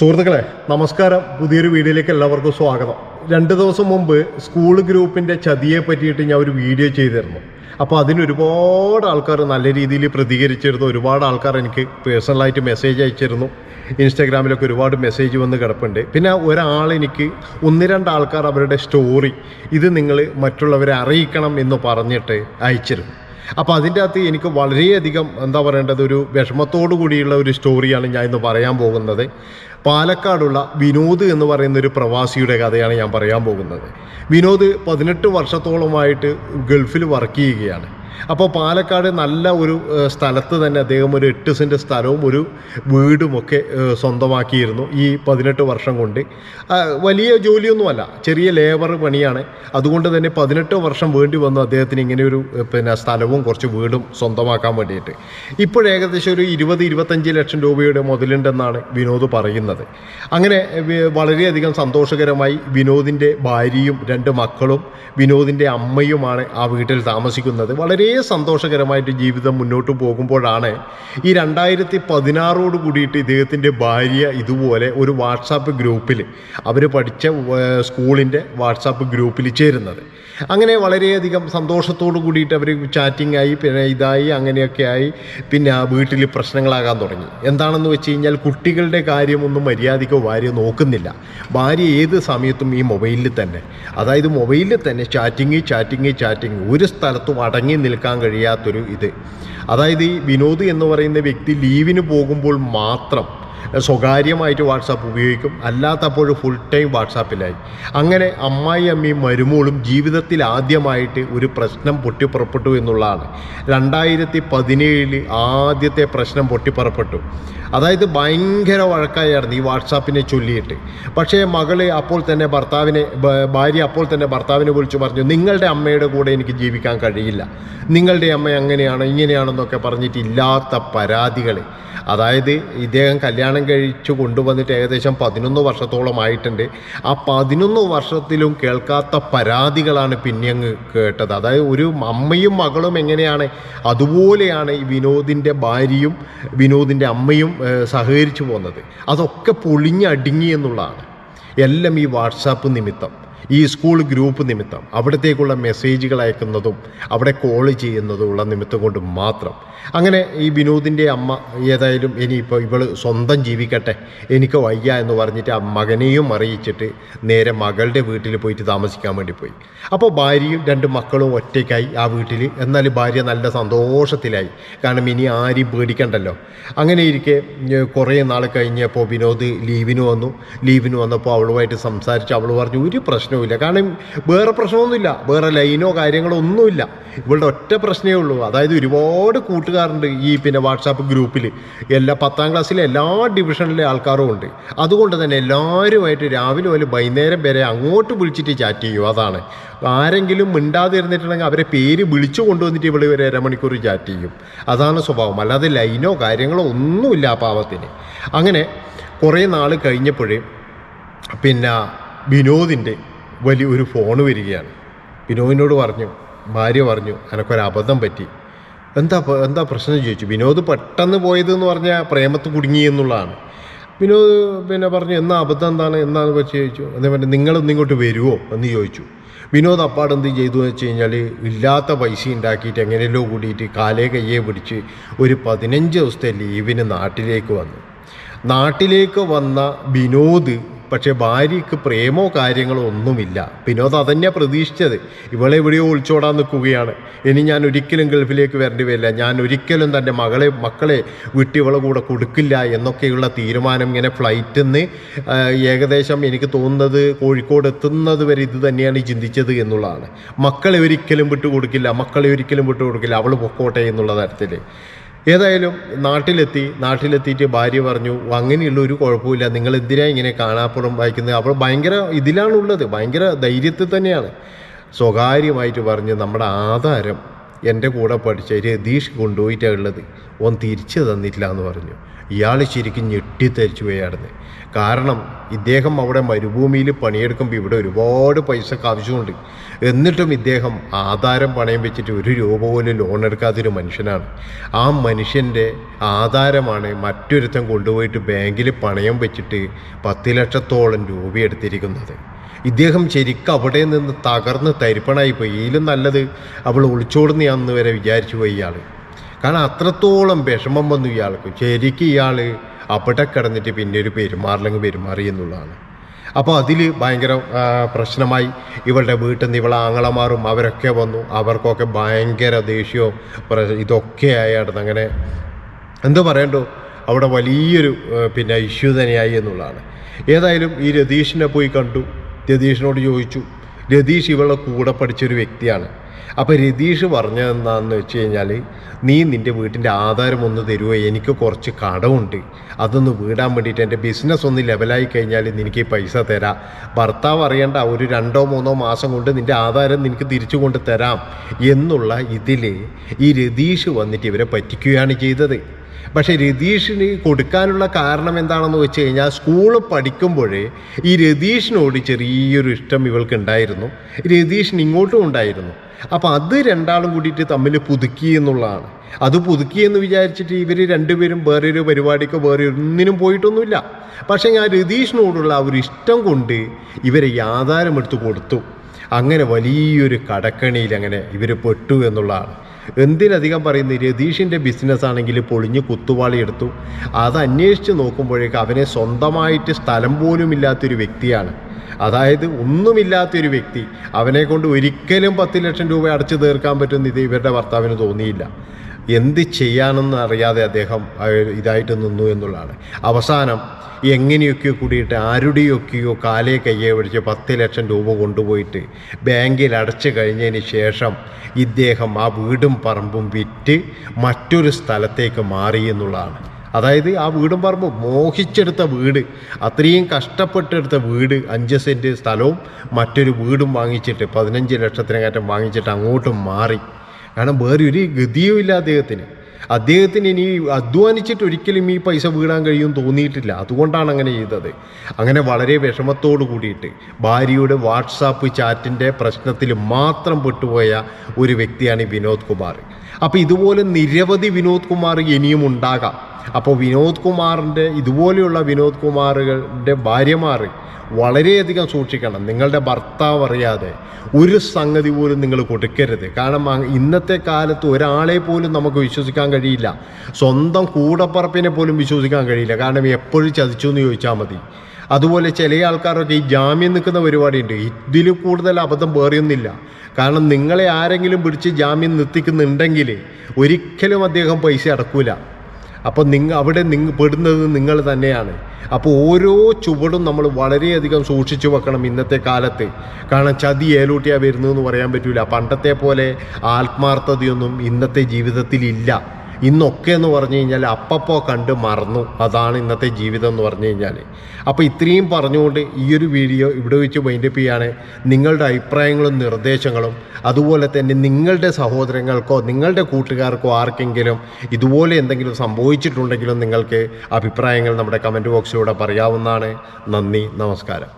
സുഹൃത്തുക്കളെ നമസ്കാരം. പുതിയൊരു വീഡിയോയിലേക്ക് എല്ലാവർക്കും സ്വാഗതം. രണ്ട് ദിവസം മുമ്പ് സ്കൂൾ ഗ്രൂപ്പിന്റെ ചതിയെ പറ്റിയിട്ട് ഞാൻ ഒരു വീഡിയോ ചെയ്തിരുന്നു. അപ്പോൾ അതിന് ഒരുപാട് ആൾക്കാർ നല്ല രീതിയിൽ പ്രതികരിച്ചിരുന്നു. ഒരുപാട് ആൾക്കാർ എനിക്ക് പേഴ്സണലായിട്ട് മെസ്സേജ് അയച്ചിരുന്നു. ഇൻസ്റ്റാഗ്രാമിലൊക്കെ ഒരുപാട് മെസ്സേജ് വന്ന് കിടപ്പുണ്ട്. പിന്നെ ഒരാൾ എനിക്ക് ഒന്ന് രണ്ട് ആൾക്കാർ അവരുടെ സ്റ്റോറി ഇത് നിങ്ങൾ മറ്റുള്ളവരെ അറിയിക്കണം എന്ന് പറഞ്ഞിട്ട് അയച്ചിരുന്നു. അപ്പോൾ അതിന്റെ അകത്ത് എനിക്ക് വളരെയധികം എന്താ പറയേണ്ടത് ഒരു വിഷമത്തോടു കൂടിയുള്ള ഒരു സ്റ്റോറിയാണ് ഞാൻ ഇന്ന് പറയാൻ പോകുന്നത്. പാലക്കാടുള്ള വിനോദ് എന്ന് പറയുന്ന ഒരു പ്രവാസിയുടെ കഥയാണ് ഞാൻ പറയാൻ പോകുന്നത്. വിനോദ് പതിനെട്ട് വർഷത്തോളമായിട്ട് ഗൾഫിൽ വർക്ക് ചെയ്യുകയാണ്. അപ്പോൾ പാലക്കാട് നല്ല ഒരു സ്ഥലത്ത് തന്നെ അദ്ദേഹം ഒരു എട്ട് സെന്റ് സ്ഥലവും ഒരു വീടുമൊക്കെ സ്വന്തമാക്കിയിരുന്നു ഈ പതിനെട്ട് വർഷം കൊണ്ട്. വലിയ ജോലിയൊന്നുമല്ല ചെറിയ ലേബർ പണിയാണ്. അതുകൊണ്ട് തന്നെ പതിനെട്ട് വർഷം വേണ്ടി വന്നു അദ്ദേഹത്തിന് ഇങ്ങനെ ഒരു പിന്നെ സ്ഥലവും കുറച്ച് വീടും സ്വന്തമാക്കാൻ വേണ്ടിയിട്ട്. ഇപ്പോഴേകദേശം ഒരു ഇരുപത് ഇരുപത്തഞ്ച് ലക്ഷം രൂപയുടെ മുതലുണ്ടെന്നാണ് വിനോദ് പറയുന്നത്. അങ്ങനെ വളരെയധികം സന്തോഷകരമായി വിനോദിന്റെ ഭാര്യയും രണ്ട് മക്കളും വിനോദിന്റെ അമ്മയുമാണ് ആ വീട്ടിൽ താമസിക്കുന്നത്. വളരെ സന്തോഷകരമായിട്ട് ജീവിതം മുന്നോട്ട് പോകുമ്പോഴാണ് ഈ രണ്ടായിരത്തി പതിനാറോട് കൂടിയിട്ട് ഇദ്ദേഹത്തിന്റെ ഭാര്യ ഇതുപോലെ ഒരു വാട്സാപ്പ് ഗ്രൂപ്പിൽ അവർ പഠിച്ച സ്കൂളിന്റെ വാട്സാപ്പ് ഗ്രൂപ്പിൽ ചേരുന്നത്. അങ്ങനെ വളരെയധികം സന്തോഷത്തോടു കൂടിയിട്ട് അവർ ചാറ്റിംഗ് ആയി പിന്നെ ഇതായി അങ്ങനെയൊക്കെ ആയി പിന്നെ ആ വീട്ടിൽ പ്രശ്നങ്ങളാകാൻ തുടങ്ങി. എന്താണെന്ന് വെച്ച് കഴിഞ്ഞാൽ കുട്ടികളുടെ കാര്യമൊന്നും മര്യാദയ്ക്ക് ഭാര്യ നോക്കുന്നില്ല. ഭാര്യ ഏത് സമയത്തും ഈ മൊബൈലിൽ തന്നെ. അതായത് മൊബൈലിൽ തന്നെ ചാറ്റിങ് ചാറ്റിങ് ചാറ്റിങ് ഒരു സ്ഥലത്തും അടങ്ങി നിൽക്കാൻ കഴിയാത്തൊരു ഇത്. അതായത് ഈ വിനോദ് എന്ന് പറയുന്ന വ്യക്തി ലീവിന് പോകുമ്പോൾ മാത്രം സ്വകാര്യമായിട്ട് വാട്സാപ്പ് ഉപയോഗിക്കും. അല്ലാത്തപ്പോൾ ഫുൾ ടൈം വാട്സാപ്പിലായി. അങ്ങനെ അമ്മായി അമ്മയും മരുമോളും ജീവിതത്തിൽ ആദ്യമായിട്ട് ഒരു പ്രശ്നം പൊട്ടിപ്പുറപ്പെട്ടു എന്നുള്ളതാണ്. രണ്ടായിരത്തി പതിനേഴിൽ ആദ്യത്തെ പ്രശ്നം പൊട്ടിപ്പുറപ്പെട്ടു. അതായത് ഭയങ്കര വഴക്കായിരുന്നു ഈ വാട്സാപ്പിനെ ചൊല്ലിയിട്ട്. പക്ഷേ മകൾ അപ്പോൾ തന്നെ ഭർത്താവിനെ ഭാര്യ അപ്പോൾ തന്നെ ഭർത്താവിനെ വിളിച്ചു പറഞ്ഞു നിങ്ങളുടെ അമ്മയുടെ കൂടെ എനിക്ക് ജീവിക്കാൻ കഴിയില്ല. നിങ്ങളുടെ അമ്മ അങ്ങനെയാണ് ഇങ്ങനെയാണെന്നൊക്കെ പറഞ്ഞിട്ട് ഇല്ലാത്ത പരാതികൾ അതായത് ഇദ്ദേഹം കല്യാണം കഴിച്ചു കൊണ്ടുവന്നിട്ട് ഏകദേശം പതിനൊന്ന് വർഷത്തോളമായിട്ടുണ്ട് ആ പതിനൊന്ന് വർഷത്തിലും കേൾക്കാത്ത പരാതികളാണ് പിന്നെ അങ്ങ് കേട്ടത്. അതായത് ഒരു അമ്മയും മകളും എങ്ങനെയാണ് അതുപോലെയാണ് ഈ വിനോദിന്റെ ഭാര്യയും വിനോദിന്റെ അമ്മയും സഹകരിച്ചു പോകുന്നത്. അതൊക്കെ പൊളിഞ്ഞടുങ്ങി എന്നുള്ളതാണ്. എല്ലാം ഈ വാട്സാപ്പ് നിമിത്തം. ഈ സ്കൂൾ ഗ്രൂപ്പ് നിമിത്തം അവിടത്തേക്കുള്ള മെസ്സേജുകൾ അയക്കുന്നതും അവിടെ കോൾ ചെയ്യുന്നതുമുള്ള നിമിത്തം കൊണ്ട് മാത്രം. അങ്ങനെ ഈ വിനോദിന്റെ അമ്മ ഏതായാലും ഇനിയിപ്പോൾ ഇവൾ സ്വന്തം ജീവിക്കട്ടെ എനിക്ക് വയ്യ എന്ന് പറഞ്ഞിട്ട് ആ മകനെയും അറിയിച്ചിട്ട് നേരെ മകളുടെ വീട്ടിൽ പോയിട്ട് താമസിക്കാൻ വേണ്ടി പോയി. അപ്പോൾ ഭാര്യയും രണ്ട് മക്കളും ഒറ്റയ്ക്കായി ആ വീട്ടിൽ എന്നാൽ ഭാര്യ നല്ല സന്തോഷത്തിലായി. കാരണം ഇനി ആരും പേടിക്കണ്ടല്ലോ. അങ്ങനെ ഇരിക്കെ കുറേ നാൾ കഴിഞ്ഞപ്പോൾ വിനോദ് ലീവിന് വന്നു. ലീവിന് വന്നപ്പോൾ അവളുമായിട്ട് സംസാരിച്ച് അവൾ പറഞ്ഞു ഒരു പ്രശ്നവുമില്ല. കാരണം വേറെ പ്രശ്നമൊന്നുമില്ല. വേറെ ലൈനോ കാര്യങ്ങളോ ഒന്നുമില്ല. ഇവളുടെ ഒറ്റ പ്രശ്നമേ ഉള്ളൂ. അതായത് ഒരുപാട് കൂട്ടുകാരുണ്ട് ഈ പിന്നെ വാട്സാപ്പ് ഗ്രൂപ്പിൽ എല്ലാ പത്താം ക്ലാസ്സിലെ എല്ലാ ഡിവിഷനിലെ ആൾക്കാരും ഉണ്ട്. അതുകൊണ്ട് തന്നെ എല്ലാവരുമായിട്ട് രാവിലെ മുതൽ വൈകുന്നേരം വരെ അങ്ങോട്ട് വിളിച്ചിട്ട് ചാറ്റ് ചെയ്യും. അതാണ്. ആരെങ്കിലും മിണ്ടാതിരുന്നിട്ടുണ്ടെങ്കിൽ അവരെ പേര് വിളിച്ചു കൊണ്ടുവന്നിട്ട് ഇവിടെ ഒരു അരമണിക്കൂർ ചാറ്റ് ചെയ്യും. അതാണ് സ്വഭാവം. അല്ലാതെ ലൈനോ കാര്യങ്ങളോ ഒന്നുമില്ല ആ പാവത്തിന്. അങ്ങനെ കുറേ നാൾ കഴിഞ്ഞപ്പോഴേ പിന്നെ വിനോദിന്റെ വലിയ ഒരു ഫോൺ വരികയാണ്. വിനോദിനോട് പറഞ്ഞു ഭാര്യ പറഞ്ഞു എനക്കൊരു അബദ്ധം പറ്റി. എന്താ എന്താ പ്രശ്നം? ചോദിച്ചു. വിനോദ് പെട്ടെന്ന് പോയതെന്ന് പറഞ്ഞാൽ പ്രേമത്ത് കുടുങ്ങി എന്നുള്ളതാണ്. വിനോദ് പിന്നെ പറഞ്ഞു എന്നാ അബദ്ധം എന്താണ്? എന്താണെന്ന് വെച്ച് ചോദിച്ചു. അതേപോലെ നിങ്ങളൊന്ന് ഇങ്ങോട്ട് വരുമോ എന്ന് ചോദിച്ചു. വിനോദ് അപ്പാട് എന്ത് ചെയ്തു എന്ന് വെച്ച് കഴിഞ്ഞാൽ ഇല്ലാത്ത പൈസ ഉണ്ടാക്കിയിട്ട് എങ്ങനെയല്ലോ കൂടിയിട്ട് കാലേ കയ്യെ പിടിച്ച് ഒരു പതിനഞ്ച് ദിവസത്തെ ലീവിന് നാട്ടിലേക്ക് വന്നു. നാട്ടിലേക്ക് വന്ന വിനോദ് പക്ഷേ ഭാര്യയ്ക്ക് പ്രേമോ കാര്യങ്ങളോ ഒന്നുമില്ല. വിനോദ് അതന്നെ പ്രതീക്ഷിച്ചത്. ഇവളെ എവിടെയോ ഒളിച്ചോടാൻ നിൽക്കുകയാണ്. ഇനി ഞാൻ ഒരിക്കലും ഗൾഫിലേക്ക് വരേണ്ടി വരില്ല ഞാൻ ഒരിക്കലും തന്റെ മകളെ മക്കളെ വിട്ടിവളെ കൂടെ കൊടുക്കില്ല എന്നൊക്കെയുള്ള തീരുമാനം ഇങ്ങനെ ഫ്ലൈറ്റിൽ നിന്ന് ഏകദേശം എനിക്ക് തോന്നുന്നത് കോഴിക്കോട് എത്തുന്നത് വരെ ഇത് തന്നെയാണ് ചിന്തിച്ചത് എന്നുള്ളതാണ്. മക്കളെ ഒരിക്കലും വിട്ടുകൊടുക്കില്ല. മക്കളെ ഒരിക്കലും വിട്ടുകൊടുക്കില്ല. അവൾ പൊക്കോട്ടെ എന്നുള്ള തരത്തിൽ ഏതായാലും നാട്ടിലെത്തി നാട്ടിലെത്തിയിട്ട് ഭാര്യ പറഞ്ഞു അങ്ങനെയുള്ള ഒരു കുഴപ്പമില്ല. നിങ്ങൾ എന്തിനാ ഇങ്ങനെ കാണാപ്പുറം വായിക്കുന്നത്? അപ്പോൾ ഭയങ്കര ഇതിലാണുള്ളത്. ഭയങ്കര ധൈര്യത്തിൽ തന്നെയാണ്. സ്വകാര്യമായിട്ട് പറഞ്ഞ് നമ്മുടെ ആധാരം എന്റെ കൂടെ പഠിച്ച രതീഷ് കൊണ്ടുപോയിട്ടാണ് ഉള്ളത്. ഓൻ തിരിച്ചു തന്നിട്ടില്ല എന്ന് പറഞ്ഞു. ഇയാൾ ശരിക്കും ഞെട്ടിത്തരിച്ചു പോയായിരുന്നു കാരണം ഇദ്ദേഹം അവിടെ മരുഭൂമിയിൽ പണിയെടുക്കുമ്പോൾ ഇവിടെ ഒരുപാട് പൈസ ആവശ്യമുണ്ട് എന്നിട്ടും ഇദ്ദേഹം ആധാരം പണയം വെച്ചിട്ട് ഒരു രൂപ പോലും ലോൺ എടുക്കാത്തൊരു മനുഷ്യനാണ്. ആ മനുഷ്യന്റെ ആധാരമാണ് മറ്റൊരുത്തൻ കൊണ്ടുപോയിട്ട് ബാങ്കിൽ പണയം വെച്ചിട്ട് പത്ത് ലക്ഷത്തോളം രൂപ എടുത്തിരിക്കുന്നത്. ഇദ്ദേഹം ശരിക്കും അവിടെ നിന്ന് തകർന്ന് തരിപ്പണായി പോയി. ഇതിലും നല്ലത് അവൾ ഒളിച്ചോടുന്നയാന്ന് വരെ വിചാരിച്ചു പോയി ഇയാൾ. കാരണം അത്രത്തോളം വിഷമം വന്നു ഇയാൾക്ക്. ശരിക്കും ഇയാൾ അവിടെ കിടന്നിട്ട് പിന്നെ ഒരു പെരുമാറില്ലെങ്കിൽ പെരുമാറി എന്നുള്ളതാണ്. അപ്പോൾ അതിൽ ഭയങ്കര പ്രശ്നമായി ഇവളുടെ വീട്ടിൽ നിന്ന് ഇവളെ ആങ്ങളമാരും അവരൊക്കെ വന്നു. അവർക്കൊക്കെ ഭയങ്കര ദേഷ്യവും ഇതൊക്കെ ആയിരുന്നു അങ്ങനെ എന്തോ പറയണ്ടോ? അവിടെ വലിയൊരു പിന്നെ ഇഷ്യൂ തന്നെയായി എന്നുള്ളതാണ്. ഏതായാലും ഈ രതീഷിനെ പോയി കണ്ടു. രതീഷിനോട് ചോദിച്ചു രതീഷ് ഇവളുടെ കൂടെ പഠിച്ചൊരു വ്യക്തിയാണ്. അപ്പോൾ രതീഷ് പറഞ്ഞത് എന്താണെന്ന് വെച്ച് കഴിഞ്ഞാൽ നീ നിന്റെ വീട്ടിന്റെ ആധാരം ഒന്ന് തരുമോ എനിക്ക് കുറച്ച് കടമുണ്ട്. അതൊന്ന് വീടാൻ വേണ്ടിയിട്ട് എന്റെ ബിസിനസ് ഒന്ന് ലെവലായി കഴിഞ്ഞാൽ നിനക്ക് പൈസ തരാം. ഭർത്താവ് അറിയണ്ട ഒരു രണ്ടോ മൂന്നോ മാസം കൊണ്ട് നിന്റെ ആധാരം നിനക്ക് തിരിച്ചു കൊണ്ട് തരാം എന്നുള്ള ഇതിൽ ഈ രതീഷ് വന്നിട്ട് ഇവരെ പറ്റിക്കുകയാണ് ചെയ്തത്. പക്ഷേ രതീഷിന് കൊടുക്കാനുള്ള കാരണം എന്താണെന്ന് വെച്ച് കഴിഞ്ഞാൽ സ്കൂൾ പഠിക്കുമ്പോഴേ ഈ രതീഷിനോട് ചെറിയൊരു ഇഷ്ടം ഇവൾക്ക് ഉണ്ടായിരുന്നു രതീഷിന് ഇങ്ങോട്ടും ഉണ്ടായിരുന്നു. അപ്പോൾ അത് രണ്ടാളും കൂടിയിട്ട് തമ്മിൽ പുതുക്കി എന്നുള്ളതാണ്. അത് പുതുക്കി എന്ന് വിചാരിച്ചിട്ട് ഇവർ രണ്ടുപേരും വേറൊരു പരിപാടിക്കോ വേറെ ഒന്നിനും പോയിട്ടൊന്നുമില്ല. പക്ഷേ ഞാൻ രതീഷിനോടുള്ള ആ ഒരു ഇഷ്ടം കൊണ്ട് ഇവരെ യാതാരമെടുത്ത് കൊടുത്തു. അങ്ങനെ വലിയൊരു കടക്കണിയിൽ അങ്ങനെ ഇവർ പെട്ടു എന്നുള്ളതാണ്. എന്തിനധികം പറയുന്നത് രതീഷിന്റെ ബിസിനസ് ആണെങ്കിൽ പൊളിഞ്ഞ് കുത്തുവാളി എടുത്തു. അത് അന്വേഷിച്ച് നോക്കുമ്പോഴേക്ക് അവനെ സ്വന്തമായിട്ട് സ്ഥലം പോലും ഇല്ലാത്തൊരു വ്യക്തിയാണ്. അതായത് ഒന്നുമില്ലാത്തൊരു വ്യക്തി. അവനെ കൊണ്ട് ഒരിക്കലും പത്ത് ലക്ഷം രൂപ അടച്ചു തീർക്കാൻ പറ്റുന്ന ഇത് ഇവരുടെ ഭർത്താവിന് തോന്നിയില്ല. എന്ത് ചെയ്യാനെന്ന് അറിയാതെ അദ്ദേഹം ഇതായിട്ട് നിന്നു എന്നുള്ളതാണ്. അവസാനം എങ്ങനെയൊക്കെയോ കൂടിയിട്ട് ആരുടെയൊക്കെയോ കാലേ കയ്യെ പിടിച്ച് പത്ത് ലക്ഷം രൂപ കൊണ്ടുപോയിട്ട് ബാങ്കിൽ അടച്ചു കഴിഞ്ഞതിന് ശേഷം ഇദ്ദേഹം ആ വീടും പറമ്പും വിറ്റ് മറ്റൊരു സ്ഥലത്തേക്ക് മാറി എന്നുള്ളതാണ്. അതായത് ആ വീടും പറമ്പും മോഹിച്ചെടുത്ത വീട് അത്രയും കഷ്ടപ്പെട്ടെടുത്ത വീട് അഞ്ച് സെന്റ് സ്ഥലവും മറ്റൊരു വീടും വാങ്ങിച്ചിട്ട് പതിനഞ്ച് ലക്ഷത്തിനകറ്റം വാങ്ങിച്ചിട്ട് അങ്ങോട്ടും മാറി. കാരണം വേറൊരു ഒരു ഗതിയും ഇല്ല അദ്ദേഹത്തിന്. അദ്ദേഹത്തിന് ഇനി അധ്വാനിച്ചിട്ട് ഒരിക്കലും ഈ പൈസ വീടാൻ കഴിയും തോന്നിയിട്ടില്ല. അതുകൊണ്ടാണ് അങ്ങനെ ചെയ്തത്. അങ്ങനെ വളരെ വിഷമത്തോട് കൂടിയിട്ട് ഭാര്യയുടെ വാട്സാപ്പ് ചാറ്റിന്റെ പ്രശ്നത്തിൽ മാത്രം പെട്ടുപോയ ഒരു വ്യക്തിയാണ് വിനോദ് കുമാർ. അപ്പോൾ ഇതുപോലെ നിരവധി വിനോദ് കുമാർ ഇനിയും ഉണ്ടാകാം. അപ്പോൾ വിനോദ് കുമാറിന്റെ ഇതുപോലെയുള്ള വിനോദ് കുമാറുകളുടെ ഭാര്യമാർ വളരെയധികം സൂക്ഷിക്കണം. നിങ്ങളുടെ ഭർത്താവ് അറിയാതെ ഒരു സംഗതി പോലും നിങ്ങൾ കൊടുക്കരുത്. കാരണം ഇന്നത്തെ കാലത്ത് ഒരാളെ പോലും നമുക്ക് വിശ്വസിക്കാൻ കഴിയില്ല. സ്വന്തം കൂടപ്പറപ്പിനെ പോലും വിശ്വസിക്കാൻ കഴിയില്ല. കാരണം എപ്പോഴും ചതിച്ചു എന്ന് ചോദിച്ചാൽ മതി. അതുപോലെ ചില ആൾക്കാരൊക്കെ ഈ ജാമ്യം നിൽക്കുന്ന പരിപാടിയുണ്ട്. ഇതിൽ കൂടുതൽ അബദ്ധം വേറിയൊന്നില്ല കാരണം നിങ്ങളെ ആരെങ്കിലും പിടിച്ച് ജാമ്യം നിർത്തിക്കുന്നുണ്ടെങ്കിൽ ഒരിക്കലും അദ്ദേഹം പൈസ അടക്കൂല. അപ്പോൾ നിങ്ങൾ അവിടെ നിങ്ങൾ പെടുന്നത് നിങ്ങൾ തന്നെയാണ്. അപ്പോൾ ഓരോ ചുവടും നമ്മൾ വളരെയധികം സൂക്ഷിച്ചു വെക്കണം ഇന്നത്തെ കാലത്ത്. കാരണം ചതി ഏലൂട്ടിയാണ് വരുന്നതെന്ന് പറയാൻ പറ്റില്ല പണ്ടത്തെ പോലെ ആത്മാർത്ഥതയൊന്നും ഇന്നത്തെ ജീവിതത്തിൽ ഇല്ല ഇന്നൊക്കെ എന്ന് പറഞ്ഞു കഴിഞ്ഞാൽ അപ്പപ്പോ കണ്ട് മറന്നു. അതാണ് ഇന്നത്തെ ജീവിതം എന്ന് പറഞ്ഞു കഴിഞ്ഞാൽ അപ്പോൾ ഇത്രയും പറഞ്ഞുകൊണ്ട് ഈ ഒരു വീഡിയോ ഇവിടെ വെച്ച് മൈൻഡപ്പ് ചെയ്യാണ്. നിങ്ങളുടെ അഭിപ്രായങ്ങളും നിർദ്ദേശങ്ങളും അതുപോലെ തന്നെ നിങ്ങളുടെ സഹോദരങ്ങൾക്കോ നിങ്ങളുടെ കൂട്ടുകാർക്കോ ആർക്കെങ്കിലും ഇതുപോലെ എന്തെങ്കിലും സംഭവിച്ചിട്ടുണ്ടെങ്കിലും നിങ്ങൾക്ക് അഭിപ്രായങ്ങൾ നമ്മുടെ കമന്റ് ബോക്സിലൂടെ പറയാവുന്നതാണ്. നന്ദി നമസ്കാരം.